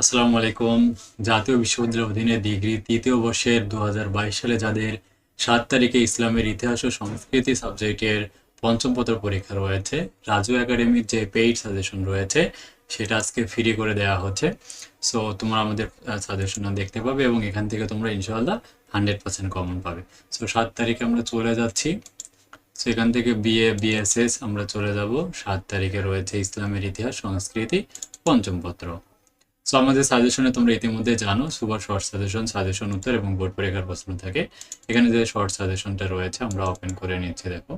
আসসালামু আলাইকুম। জাতীয় বিশ্ববিদ্যালয়ের অধীনে ডিগ্রি তৃতীয় বর্ষের দু হাজার বাইশ সালে যাদের সাত তারিখে ইসলামের ইতিহাস ও সংস্কৃতি সাবজেক্টের পঞ্চম পত্র পরীক্ষা রয়েছে, রাজু একাডেমির যে পেইড সাজেশন রয়েছে, সেটা আজকে ফ্রি করে দেওয়া হচ্ছে। সো তোমরা আমাদের সাজেশনটা দেখতে পাবে এবং এখান থেকে তোমরা ইনশাআল্লাহ হান্ড্রেড পার্সেন্ট কমন পাবে। সো সাত তারিখে আমরা চলে যাচ্ছি। সো এখান থেকে বিএ বিএসএস আমরা চলে যাব। সাত তারিখে রয়েছে ইসলামের ইতিহাস, সংস্কৃতি, পঞ্চম পত্র। সো আমাদের সাজেশনে তোমরা ইতিমধ্যে জানো সুপার শর্ট সাজেশন সাজেশন উত্তর এবং বোর্ড পরীক্ষার প্রশ্ন থাকে। এখানে যে শর্ট সাজেশনটা রয়েছে, আমরা ওপেন করে নিচ্ছি, দেখো।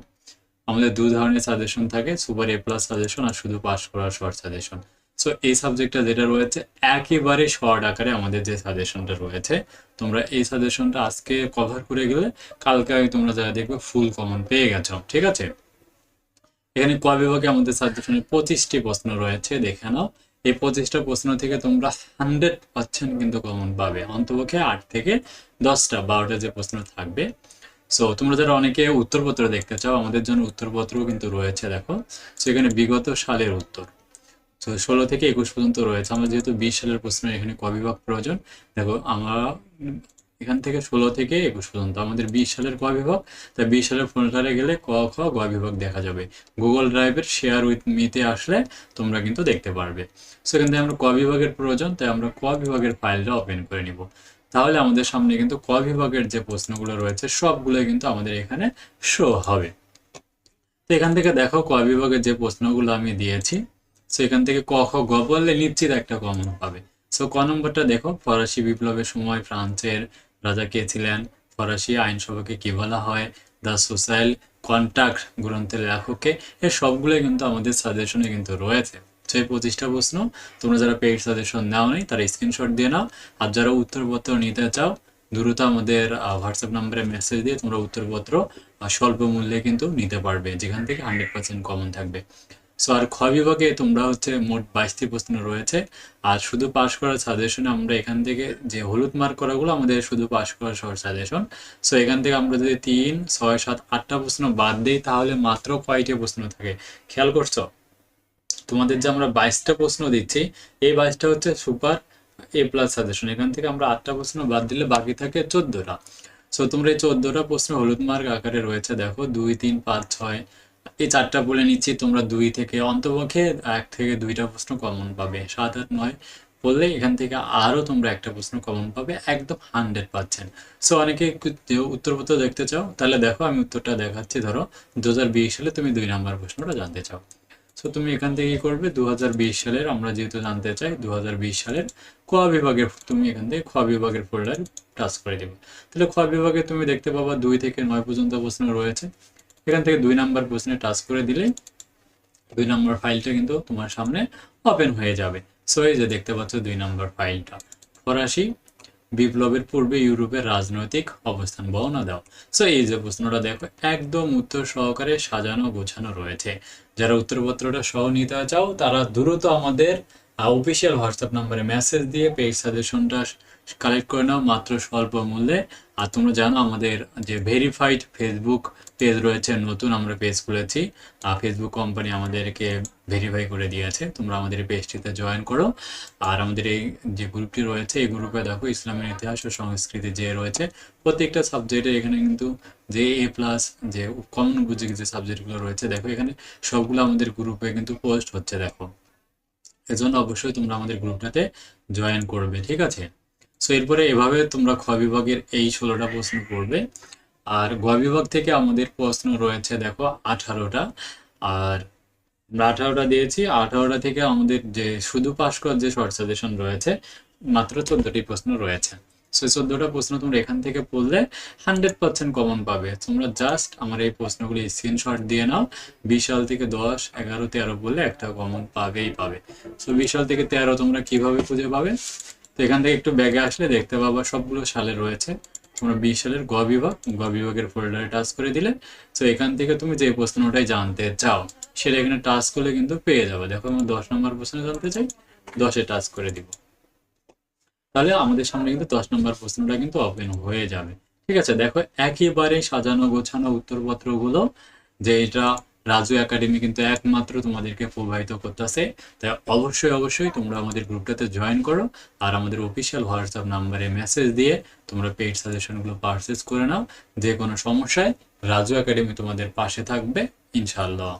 আমাদের দু ধরনের সাজেশন থাকে সুপার এ প্লাস সাজেশন আর শুধু পাস করার শর্ট সাজেশন সো এই সাবজেক্টটা যেটা রয়েছে, একেবারে শর্ট আকারে আমাদের যে সাজেশনটা রয়েছে, তোমরা এই সাজেশনটা আজকে কভার করে গেলে, কালকে তোমরা যারা দেখবে ফুল কমন পেয়ে গেছো, ঠিক আছে? এখানে ক বিভাগে আমাদের সাজেশনে পঁচিশটি প্রশ্ন রয়েছে, দেখে নাও। এই পঁচিশটা প্রশ্ন থেকে তোমরা হান্ড্রেড পার্সেন্ট কিন্তু কমন পাবে। অন্তপক্ষে আট থেকে দশটা, বারোটা যে প্রশ্ন থাকবে। সো তোমরা যারা অনেকে উত্তরপত্র দেখতে চাও, আমাদের জন্য উত্তরপত্র কিন্তু রয়েছে, দেখো। সেখানে বিগত সালের উত্তর। তো ষোলো থেকে একুশ পর্যন্ত রয়েছে। আমরা যেহেতু বিশ সালের প্রশ্ন, এখানে কবিভাগ প্রয়োজন। দেখো, আমরা এখান থেকে ষোলো থেকে একুশ পর্যন্ত। আমাদের বিশ সালের ক বিভাগ, তাই বিশ সালের ফোল্ডারে গেলে ক খ গ বিভাগ দেখা যাবে। গুগল ড্রাইভের শেয়ার উইথ মিতে আসলে তোমরা কিন্তু দেখতে পারবে। সেখান থেকে আমরা ক বিভাগের প্রয়োজন, তাই আমরা ক বিভাগের ফাইলটা ওপেন করে নিব। তাহলে আমাদের সামনে কিন্তু ক বিভাগের যে প্রশ্নগুলো রয়েছে, সবগুলো কিন্তু আমাদের এখানে শো হবে। তো এখান থেকে দেখো ক বিভাগের যে প্রশ্নগুলো আমি দিয়েছি। সো এখান থেকে ক খ গ বললে নিশ্চিত একটা কমন পাবে। সো ক নম্বরটা দেখো, ফরাসি বিপ্লবের সময়, ফ্রান্সের রাজা কে ছিলেন ফরাসি আইনসভাকে কি বলা হয়? দ্য সোশ্যাল কন্ট্যাক্ট গ্রন্থের লেখককে এর সবগুলোই কিন্তু আমাদের সাজেশনে কিন্তু রয়েছে। সেই পঁচিশটা প্রশ্ন, তোমরা যারা পেইড সাজেশন নাও নেই তারা স্ক্রিনশট দিয়ে নাও। আর যারা উত্তরপত্র নিতে চাও, দ্রুত আমাদের হোয়াটসঅ্যাপ নাম্বারে মেসেজ দিয়ে তোমরা উত্তরপত্র স্বল্প মূল্যে কিন্তু নিতে পারবে, যেখান থেকে হান্ড্রেড পার্সেন্ট কমন থাকবে। সো আর খ বিভাগে তোমরা হচ্ছে মোট বাইশটি প্রশ্ন রয়েছে। আর শুধু পাশ করার সাজেশনে আমরা এখান থেকে যে হলুদ মার্ক করাগুলো আমাদের শুধু পাশ করার শর্ট সাজেশন সো এখান থেকে আমরা যদি তিন, ছয়, সাত, আটটা প্রশ্ন বাদ দিই, তাহলে মাত্র কয়টি প্রশ্ন থাকে? খেয়াল করছ? তোমাদের যে আমরা বাইশটা প্রশ্ন দিচ্ছি, এই বাইশটা হচ্ছে সুপার এ প্লাস সাজেশন এখান থেকে আমরা আটটা প্রশ্ন বাদ দিলে বাকি থাকে চোদ্দটা। সো তোমরা এই চোদ্দটা প্রশ্ন হলুদ মার্ক আকারে রয়েছে। দেখো, দুই, তিন, পাঁচ, ছয় এই চারটা বলে নিচ্ছি, তোমরা দুই থেকে অন্তপক্ষে এক থেকে দুইটা প্রশ্ন কমন পাবে। সাত আট নয় বললে এখান থেকে আরও তোমরা একটা প্রশ্ন কমন পাবে, একদম হান্ড্রেড পার্সেন্ট সো অনেকে উত্তরপত্র দেখতে চাও, তাহলে দেখো আমি উত্তরটা দেখাচ্ছি। ধরো দু হাজার বিশ সালে তুমি দুই নাম্বার প্রশ্নটা জানতে চাও। সো তুমি এখান থেকে কি করবে? দু হাজার বিশ সালের, আমরা যেহেতু জানতে চাই দু হাজার বিশ সালের ক বিভাগের তুমি এখান থেকে খ বিভাগের ফোল্ডার টাচ করে দেবে। তাহলে খ বিভাগে তুমি দেখতে পাবা দুই থেকে নয় পর্যন্ত প্রশ্ন রয়েছে। এখান থেকে দুই নাম্বার প্রশ্নে টাচ করে দিলে দুই নম্বর ফাইলটা কিন্তু তোমার সামনে ওপেন হয়ে যাবে। সো এই যে দেখতে পাচ্ছ দুই নম্বর ফাইলটা। ফরাসি বিপ্লবের পূর্বে ইউরোপের রাজনৈতিক অবস্থান বর্ণনা দাও। সো এই যে প্রশ্নটা দেখো, একদম উত্তর সহকারে সাজানো গোছানো রয়েছে। যারা উত্তরপত্রটা সহ নিতে চাও, তারা দ্রুত আমাদের অফিসিয়াল হোয়াটসঅ্যাপ নাম্বারে মেসেজ দিয়ে পেজ সাজেশনটা কালেক্ট করে নাও মাত্র স্বল্প মূল্যে। আর তোমরা জানো আমাদের যে ভেরিফাইড ফেসবুক পেজ রয়েছে, নতুন আমরা পেজ খুলেছি। আর ফেসবুক কোম্পানি আমাদেরকে ভেরিফাই করে দিয়েছে। তোমরা আমাদের এই পেজটিতে জয়েন করো। আর আমাদের এই যে গ্রুপটি রয়েছে, এই গ্রুপে দেখো ইসলামের ইতিহাস ও সংস্কৃতি যে রয়েছে, প্রত্যেকটা সাবজেক্টে এখানে কিন্তু যে এ প্লাস যে কমন উপযোগী যে সাবজেক্টগুলো রয়েছে, দেখো এখানে সবগুলো আমাদের গ্রুপে কিন্তু পোস্ট হচ্ছে, দেখো। এজন্য অবশ্যই তোমরা আমাদের গ্রুপটাতে জয়েন করবে, ঠিক আছে? সো এরপরে এভাবে তোমরা খ বিভাগের এই ষোলোটা প্রশ্ন করবে। আর গ বিভাগ থেকে আমাদের প্রশ্ন রয়েছে, দেখো, আঠারোটা। আর আমরা আঠারোটা দিয়েছি। আঠারোটা থেকে আমাদের যে শুধু পাশ করার যে শর্ট সাজেশন রয়েছে, মাত্র চোদ্দটি প্রশ্ন রয়েছে। সো চোদ্দটা প্রশ্ন তোমরা এখান থেকে পড়লে হান্ড্রেড পার্সেন্ট কমন পাবে। তোমরা জাস্ট আমার এই প্রশ্নগুলি স্ক্রিনশট দিয়ে নাও। বিশ সাল থেকে দশ, এগারো, তেরো বললে একটা কমন পাবেই পাবে। সো বিশ সাল থেকে তেরো তোমরা কীভাবে খুঁজে পাবে? তো এখান থেকে একটু ব্যাগে আসলে দেখতে পাবা সবগুলো সালে রয়েছে। তোমরা বিশ সালের গ বিভাগ, গ বিভাগের ফোল্ডারে টাচ করে দিলে। তো এখান থেকে তুমি যে প্রশ্নটাই জানতে চাও, সেটা এখানে টাচ করলে কিন্তু পেয়ে যাবে। দেখো আমরা দশ নম্বর প্রশ্ন জানতে চাই, দশে টাচ করে দিব। তাহলে আমাদের সামনে কিন্তু দশ নম্বর প্রশ্নটা কিন্তু ওপেন হয়ে যাবে। ঠিক আছে, দেখো একেবারে সাজানো গোছানো উত্তরপত্রগুলো, যে এটা রাজু একাডেমি কিন্তু একমাত্র তোমাদেরকে প্রবাহিত করতেছে। তাই অবশ্যই অবশ্যই তোমরা আমাদের গ্রুপটাতে জয়েন করো আর আমাদের অফিসিয়াল হোয়াটসঅ্যাপ নাম্বারে মেসেজ দিয়ে তোমরা পেইড সাজেশনগুলো পারচেস করে নাও। যে কোনো সমস্যায় রাজু একাডেমি তোমাদের পাশে থাকবে, ইনশাআল্লাহ।